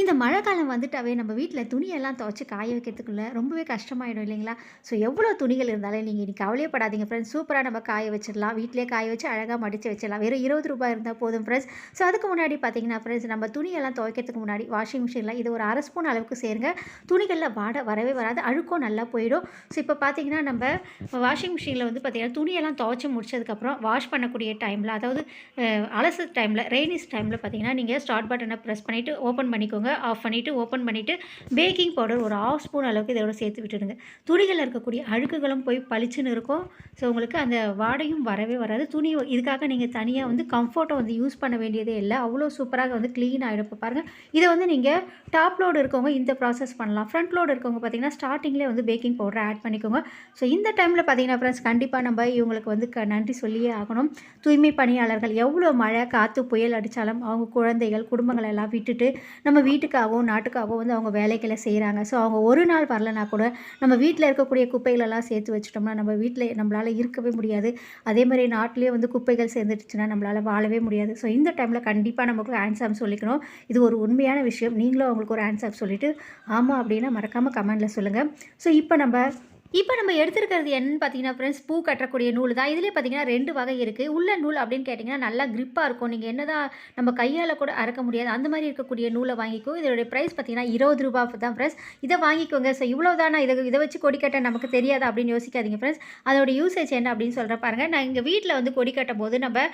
இந்த மழை காலம் வந்துட்டாவே நம்ம வீட்டில் துணியெல்லாம் துவைச்சி காய வைக்கிறதுக்குள்ள ரொம்பவே கஷ்டமாயிடும் இல்லைங்களா? ஸோ எவ்வளோ துணிகள் இருந்தாலும் நீங்கள் இன்றைக்கி கவலையப்படாதீங்க ஃப்ரெண்ட்ஸ் சூப்பராக நம்ம காய வச்சிடலாம். வீட்டிலே காய வச்சு அழகாக மடித்து வச்சிடலாம். வெறும் இருபது ரூபாய் இருந்தால் போதும் ஃப்ரெண்ட்ஸ் ஸோ அதுக்கு முன்னாடி பார்த்தீங்கன்னா ஃப்ரெண்ட்ஸ் நம்ம துணியெல்லாம் துவைக்கிறதுக்கு முன்னாடி வாஷிங் மிஷினில் இது ஒரு அரை ஸ்பூன் அளவுக்கு சேருங்க. துணிகளில் வாட வரவே வராது. அழுக்கும் நல்லா போயிடும். ஸோ இப்போ பார்த்தீங்கன்னா நம்ம வாஷிங் மிஷினில் வந்து பார்த்தீங்கன்னா துணியெல்லாம் துவைச்சி முடிச்சதுக்கப்புறம் வாஷ் பண்ணக்கூடிய டைமில் அதாவது அலசு டைமில் ரெய்னிஸ் டைமில் பார்த்தீங்கன்னா நீங்கள் ஸ்டார்ட் பட்டனை ப்ரெஸ் பண்ணிவிட்டு ஓப்பன் பண்ணிக்கோங்க. ஆஃப் பண்ணிவிட்டு ஓப்பன் பண்ணிவிட்டு பேக்கிங் பவுடர் ஒரு ஆஃப் ஸ்பூன் அளவுக்கு இதோட சேர்த்து விட்டுடுங்க. துணிகளில் இருக்கக்கூடிய அழுக்குகளும் போய் பளிச்சுன்னு இருக்கும். ஸோ உங்களுக்கு அந்த வாடையும் வரவே வராது. துணி இதுக்காக நீங்கள் தனியாக வந்து கம்ஃபர்ட்டை வந்து யூஸ் பண்ண வேண்டியதே இல்லை. அவ்வளோ சூப்பராக வந்து க்ளீன் ஆகிடும் இப்போ பாருங்கள் இதை வந்து நீங்கள் டாப் லோடு இருக்கவங்க இந்த ப்ராசஸ் பண்ணலாம். ஃப்ரண்ட் லோடு இருக்கவங்க பார்த்தீங்கன்னா ஸ்டார்டிங்லேயே வந்து பேக்கிங் பவுடர் ஆட் பண்ணிக்கோங்க. ஸோ இந்த டைமில் பார்த்தீங்கன்னா ஃப்ரெண்ட்ஸ் கண்டிப்பாக நம்ம இவங்களுக்கு வந்து க நன்றி சொல்லியே ஆகணும். தூய்மை பணியாளர்கள் எவ்வளோ மழை காற்று புயல் அடித்தாலும் அவங்க குழந்தைகள் குடும்பங்களை எல்லாம் விட்டுட்டு நம்ம வீட்டுக்காகவும் நாட்டுக்காகவும் வந்து அவங்க வேலைகளை செய்கிறாங்க ஸோ அவங்க ஒரு நாள் வரலனா கூட நம்ம வீட்டில் இருக்கக்கூடிய குப்பைகளெல்லாம் சேர்த்து வச்சிட்டோம்னா நம்ம வீட்டில் நம்மளால் இருக்கவே முடியாது. அதே மாதிரி நாட்டிலே வந்து குப்பைகள் சேர்ந்துட்டுச்சுன்னா நம்மளால் வாழவே முடியாது. ஸோ இந்த டைமில் கண்டிப்பாக நமக்கு ஆன்சாம் சொல்லிக்கணும். இது ஒரு உண்மையான விஷயம். நீங்களும் அவங்களுக்கு ஒரு ஆன்சர் சொல்லிவிட்டு ஆமாம் அப்படின்னா மறக்காமல் கமெண்டில் சொல்லுங்கள் ஸோ இப்போ நம்ம இப்போ நம்ம எடுத்துருக்கிறது என்னன்னு பார்த்தீங்கன்னா ஃப்ரெண்ட்ஸ் பூ கட்டக்கூடிய நூல் தான். இதுலேயே பார்த்தீங்கன்னா ரெண்டு வகை இருக்குது உள்ள நூல் அப்படின்னு கேட்டிங்கன்னா நல்லா கிரிப்பாக இருக்கும். நீங்கள் என்னதான் நம்ம கையால் கூட அறக்க முடியாது. அந்த மாதிரி இருக்கக்கூடிய நூலை வாங்கிக்கோ. இதோடைய ப்ரைஸ் பார்த்தீங்கன்னா இருபது ரூபா தான் ஃப்ரெண்ட்ஸ் இதை வாங்கிக்கோங்க. ஸோ இவ்வளோ தானே இதை இதை வச்சு கொடி கட்ட நமக்கு தெரியாது அப்படின்னு யோசிக்காதீங்க ஃப்ரெண்ட்ஸ் அதோட யூசேஜ் என்ன அப்படின்னு சொல்கிற பாருங்கள் நான் இங்கே வீட்டில் வந்து கொடி கட்டும் போது நம்ம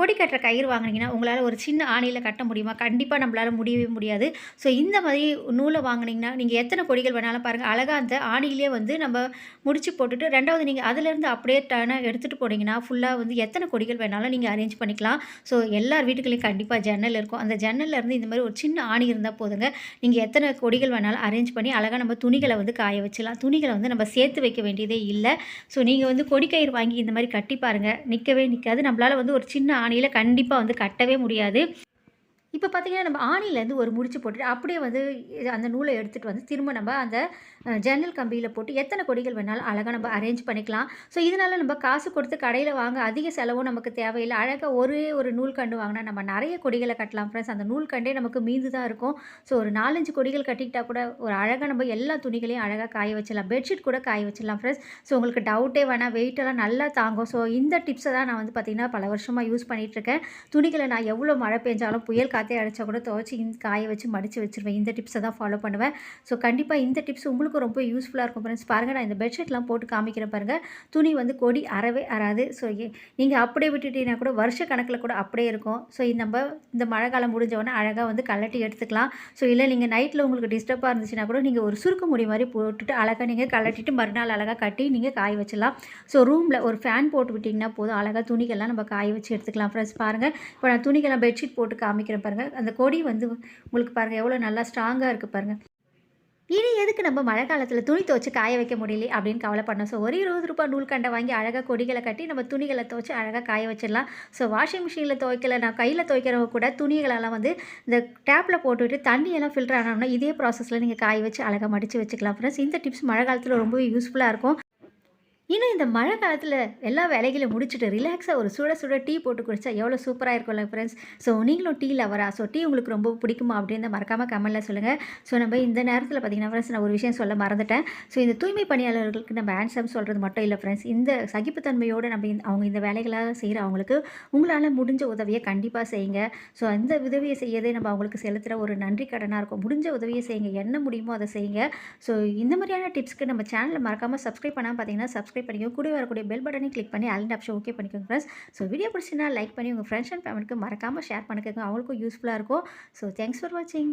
கொடி கட்டுற கயிறு வாங்குனீங்கன்னா உங்களால் ஒரு சின்ன ஆணியில் கட்ட முடியுமா? கண்டிப்பாக நம்மளால் முடியவே முடியாது. ஸோ இந்த மாதிரி நூலை வாங்குனீங்கன்னா நீங்கள் எத்தனை கொடிகள் வேணாலும் பாருங்கள் அழகாக அந்த ஆணியிலே வந்து நம்ம முடிச்சு போட்டுட்டு ரெண்டாவது நீங்கள் அதிலேருந்து அப்படியே டர்னாக எடுத்துகிட்டு போனீங்கன்னா ஃபுல்லாக வந்து எத்தனை கொடிகள் வேணாலும் நீங்கள் அரேஞ்ச் பண்ணிக்கலாம். ஸோ எல்லார் வீட்டுக்குள்ளேயும் கண்டிப்பாக ஜன்னல் இருக்கும். அந்த ஜன்னல்ல இருந்து இந்த மாதிரி ஒரு சின்ன ஆணி இருந்தால் போதுங்க. நீங்கள் எத்தனை கொடிகள் வேணாலும் அரேஞ்ச் பண்ணி அழகாக நம்ம துணிகளை வந்து காய வச்சிடலாம். துணிகளை வந்து நம்ம சேர்த்து வைக்க வேண்டியதே இல்லை. ஸோ நீங்கள் வந்து கொடிக்கயிறு வாங்கி இந்த மாதிரி கட்டி பாருங்கள் நிற்கவே நிற்காது நம்மளால் வந்து ஒரு சின்ன ஆணியில் கண்டிப்பாக வந்து கட்டவே முடியாது. இப்போ பார்த்தீங்கன்னா நம்ம ஆணிலேருந்து ஒரு முடிச்சு போட்டுட்டு அப்படியே வந்து அந்த நூலை எடுத்துகிட்டு வந்து திரும்ப நம்ம அந்த ஜன்னல் கம்பியில் போட்டு எத்தனை கொடிகள் வேணாலும் அழகாக நம்ம அரேஞ்ச் பண்ணிக்கலாம். ஸோ இதனால் நம்ம காசு கொடுத்து கடையில் வாங்க அதிக செலவும் நமக்கு தேவையில்லை. அழகாக ஒரே ஒரு நூல் கண்டு வாங்கினா நம்ம நிறைய கொடிகளை கட்டலாம் ஃப்ரெண்ட்ஸ் அந்த நூல் கண்டே நமக்கு மீந்து தான் இருக்கும். ஸோ ஒரு நாலஞ்சு கொடிகள் கட்டிக்கிட்டா கூட ஒரு அழகாக நம்ம எல்லா துணிகளையும் அழகாக காய வச்சிடலாம். பெட்ஷீட் கூட காய வச்சிடலாம் ஃப்ரெண்ட்ஸ் ஸோ உங்களுக்கு டவுட்டே வேணாம். வெயிட்டெல்லாம் நல்லா தாங்கும். ஸோ இந்த டிப்ஸை தான் நான் வந்து பார்த்திங்கன்னா பல வருஷமாக யூஸ் பண்ணிகிட்ருக்கேன் துணிகளை நான் எவ்வளோ மழை பெஞ்சாலும் புயல் காற்று அடித்தா கூட துவைச்சி இந்த காய வச்சு மடித்து வச்சிருவேன். இந்த டிப்ஸை தான் ஃபாலோ பண்ணுவேன். ஸோ கண்டிப்பாக இந்த டிப்ஸ் உங்களுக்கு ரொம்ப யூஸ்ஃபுல்லாக இருக்கும் ஃப்ரெண்ட்ஸ் பாருங்கள் நான் இந்த பெட்ஷீட்லாம் போட்டு காமிக்கிறேன் பாருங்கள் துணி வந்து கொடி அறவே அறாது. ஸோ நீங்கள் அப்படியே விட்டுட்டீங்கன்னா கூட வருஷ கணக்கில் கூட அப்படியே இருக்கும். ஸோ நம்ம இந்த மழை காலம் முடிஞ்சவொடனே அழகாக வந்து கலட்டி எடுத்துக்கலாம். ஸோ இல்லை நீங்கள் நைட்டில் உங்களுக்கு டிஸ்டர்பாக இருந்துச்சுன்னா கூட நீங்கள் ஒரு சுருக்க முடி மாதிரி போட்டுட்டு அழகாக நீங்கள் கலட்டிட்டு மறுநாள் அழகாக கட்டி நீங்கள் காய வச்சிடலாம். ஸோ ரூமில் ஒரு ஃபேன் போட்டு விட்டிங்கன்னா போதும். அழகாக துணிகள்லாம் நம்ம காய வச்சு எடுத்துக்கலாம் ஃப்ரெண்ட்ஸ் பாருங்கள் இப்போ நான் துணிகள்லாம் பெட்ஷீட் போட்டு காமிக்கிறேன் பாருங்கள் அந்த கொடி வந்து உங்களுக்கு பாருங்கள் எவ்வளோ நல்லா ஸ்ட்ராங்காக இருக்குது பாருங்கள் இனி எதுக்கு நம்ம மழை காலத்தில் துணி துவச்சி காய வைக்க முடியல அப்படின்னு கவலைப்படணும். ஸோ ஒரு இருபது ரூபாய் நூல் கண்டை வாங்கி அழகாக கொடிகளை கட்டி நம்ம துணிகளை துவச்சி அழகாக காய வச்சிடலாம். ஸோ வாஷிங் மிஷினில் துவைக்கல நான் கையில் துவைக்கிறவங்க கூட துணிகளெல்லாம் வந்து இந்த டேப்பில் போட்டுவிட்டு தண்ணியெல்லாம் ஃபில்டர் ஆனோம்னா இதே ப்ராசஸில் நீங்கள் காய வச்சு அழகாக மடித்து வச்சுக்கலாம். ஃப்ரெண்ட்ஸ் இந்த டிப்ஸ் மழை காலத்தில் ரொம்பவே யூஸ்ஃபுல்லாக இருக்கும். இன்னும் இந்த மழை காலத்தில் எல்லா வேலைகளையும் முடிச்சுட்டு ரிலாக்ஸாக ஒரு சுட சுட டீ போட்டு குடிச்சா எவ்வளோ சூப்பராக இருக்கும்ல ஃப்ரெண்ட்ஸ் ஸோ நீங்களும் டீ லவரா ஸோ டீ உங்களுக்கு ரொம்ப பிடிக்குமா அப்படின்னு மறக்காமல் கமெண்டில் சொல்லுங்கள் ஸோ நம்ம இந்த நேரத்தில் பார்த்தீங்கன்னா ஃப்ரெண்ட்ஸ் நான் ஒரு விஷயம் சொல்ல மறந்துட்டேன். ஸோ இந்த தூய்மை பணியாளர்களுக்கு நம்ம ஆன்சர் சொல்கிறது மட்டும் இல்லை ஃப்ரெண்ட்ஸ் இந்த சகிப்புத்தன்மையோடு நம்ம இந்த- அவங்க இந்த வேலைகளாக செய்கிற அவங்களுக்கு உங்களால் முடிஞ்ச உதவியை கண்டிப்பாக செய்யுங்க. ஸோ அந்த உதவியை செய்யதே நம்ம அவங்களுக்கு செலுத்துகிற ஒரு நன்றி கடனாக இருக்கும். முடிஞ்ச உதவியை செய்யுங்க. என்ன முடியுமோ அதை செய்யுங்க. ஸோ இந்த மாதிரியான டிப்ஸ்க்கு நம்ம சேனலை மறக்காமல் சப்ஸ்கிரைப் பண்ணால் பார்த்தீங்கன்னா சப்ஸ்கிரைப் பண்ணிக்கோங்க கூட வரக்கூடிய பெல் பட்டனை கிளிக் பண்ணி அலண்ட் ஆப்ஷன் ஓகே பண்ணிக்கோங்க ஃப்ரெண்ட்ஸ் ஸோ வீடியோ பிடிச்சினா லைக் பண்ணி உங்கள் ஃப்ரெண்ட்ஸ் அண்ட் ஃபேமிலிக்கு மறக்காமல் ஷேர் பண்ணிக்கோங்க. அவங்களுக்கும் யூஸ்ஃபுல்லாக இருக்கும். ஸோ தேங்க்ஸ் ஃபார் வாட்சிங்